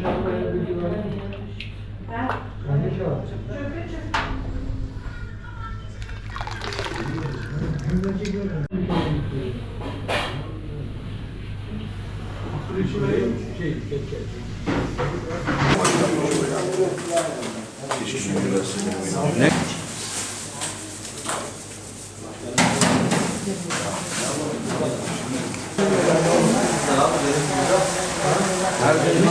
Ne? Her şey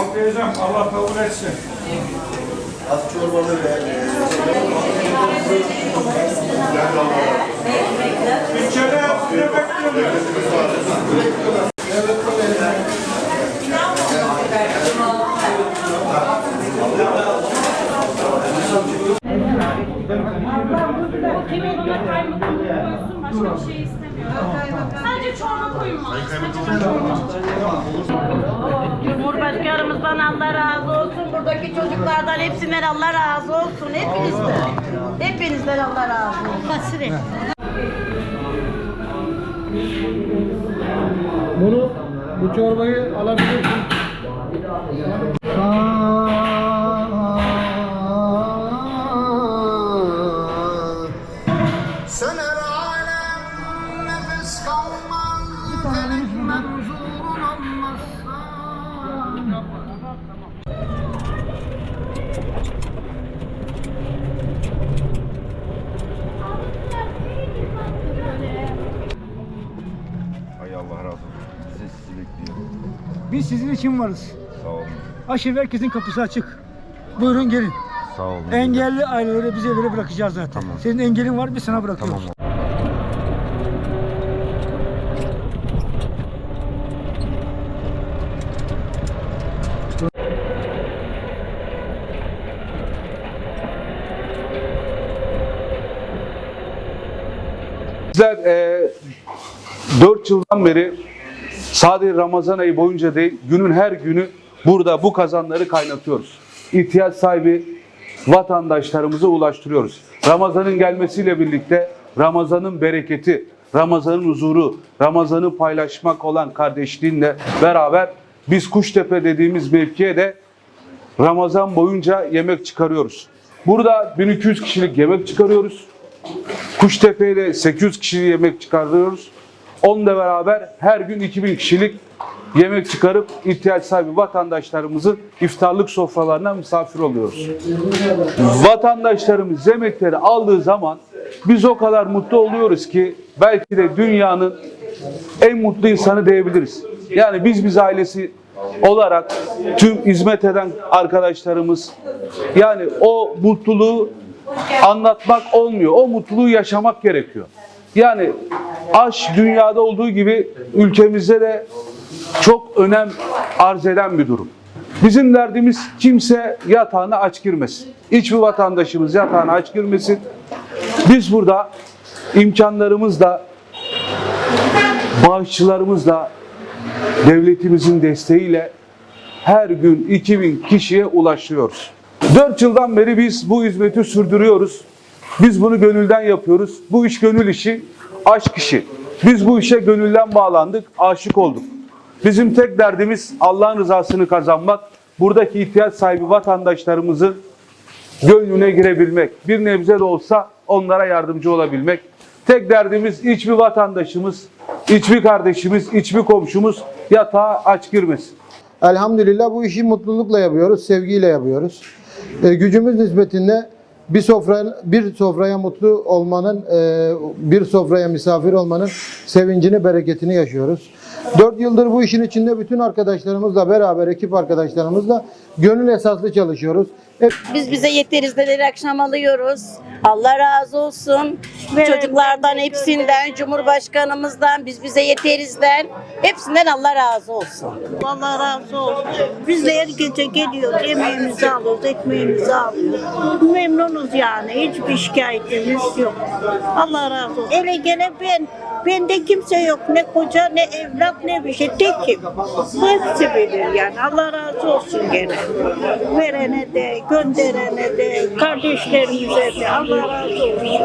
Okuyacağım. Allah kabul etsin. Az çorbalı ve İçeride size bekliyorum. Kim bana kaymakam koysun başka bir şey istemiyorum. Sadece çorba koyun bana. Cumhurbaşkanımızdan Allah razı olsun. Buradaki çocuklardan hepsinden Allah razı olsun. Hepinizden. Hepinizden Allah razı olsun. Hasret. Bunu, bu çorbayı alabilirsin. Söner alem nefes kalmaz Felek menzurun olmazsa Hay Allah razı olsun. Size sizi bekliyorum. Biz sizin için varız. Sağ olun. Aşev herkesin kapısı açık. Buyurun gelin. Sağ olun. Engelli aileleri bize evlere bırakacağız zaten. Tamam. Senin engelin var biz sana bırakıyoruz. Tamam. Bizler e, 4 yıldan beri sadece Ramazan ayı boyunca değil, günün her günü burada bu kazanları kaynatıyoruz. İhtiyaç sahibi vatandaşlarımıza ulaştırıyoruz. Ramazanın gelmesiyle birlikte Ramazanın bereketi, Ramazanın huzuru, Ramazan'ı paylaşmak olan kardeşliğinle beraber biz Kuştepe dediğimiz mevkiye de Ramazan boyunca yemek çıkarıyoruz. Burada 1200 kişilik yemek çıkarıyoruz. Kuştepe'yle 800 kişilik yemek çıkarıyoruz. Onunla beraber her gün 2000 kişilik yemek çıkarıp ihtiyaç sahibi vatandaşlarımızın iftarlık sofralarına misafir oluyoruz. Vatandaşlarımız yemekleri aldığı zaman biz o kadar mutlu oluyoruz ki belki de dünyanın en mutlu insanı diyebiliriz. Yani biz biz ailesi olarak tüm hizmet eden arkadaşlarımız yani o mutluluğu anlatmak olmuyor. O mutluluğu yaşamak gerekiyor. Yani aş dünyada olduğu gibi ülkemizde de çok önem arz eden bir durum. Bizim derdimiz kimse yatağına aç girmesin. Hiçbir vatandaşımız yatağına aç girmesin. Biz burada imkanlarımızla, bağışçılarımızla, devletimizin desteğiyle her gün 2000 kişiye ulaşıyoruz. 4 yıldan beri biz bu hizmeti sürdürüyoruz. Biz bunu gönülden yapıyoruz. Bu iş gönül işi, aşk işi. Biz bu işe gönülden bağlandık, aşık olduk. Bizim tek derdimiz Allah'ın rızasını kazanmak. Buradaki ihtiyaç sahibi vatandaşlarımızın gönlüne girebilmek. Bir nebze de olsa onlara yardımcı olabilmek. Tek derdimiz hiçbir vatandaşımız, hiçbir kardeşimiz, hiçbir komşumuz yatağa aç girmesin. Elhamdülillah bu işi mutlulukla yapıyoruz, sevgiyle yapıyoruz. E, gücümüz nispetinde bir sofra bir sofraya mutlu olmanın, e, bir sofraya misafir olmanın sevincini, bereketini yaşıyoruz. 4 yıldır bu işin içinde bütün arkadaşlarımızla beraber, ekip arkadaşlarımızla gönül esaslı çalışıyoruz. Hep Biz bize yeteriz dedi akşam alıyoruz. Allah razı olsun. Çocuklardan hepsinden, Cumhurbaşkanımızdan, biz bize yeterizden. Hepsinden Allah razı olsun. Allah razı olsun. Biz de her gece geliyoruz, yemeğimizi alıyoruz, ekmeğimizi alıyoruz. Memnunuz yani, hiçbir şikayetimiz yok. Allah razı olsun. Ele gele ben, bende kimse yok. Ne koca, ne evlat, ne bir şey. Tekim. Bu hepsi bilir yani. Allah razı olsun gene. Verene de, gönderene de, kardeşlerimize de. Allah razı olsun.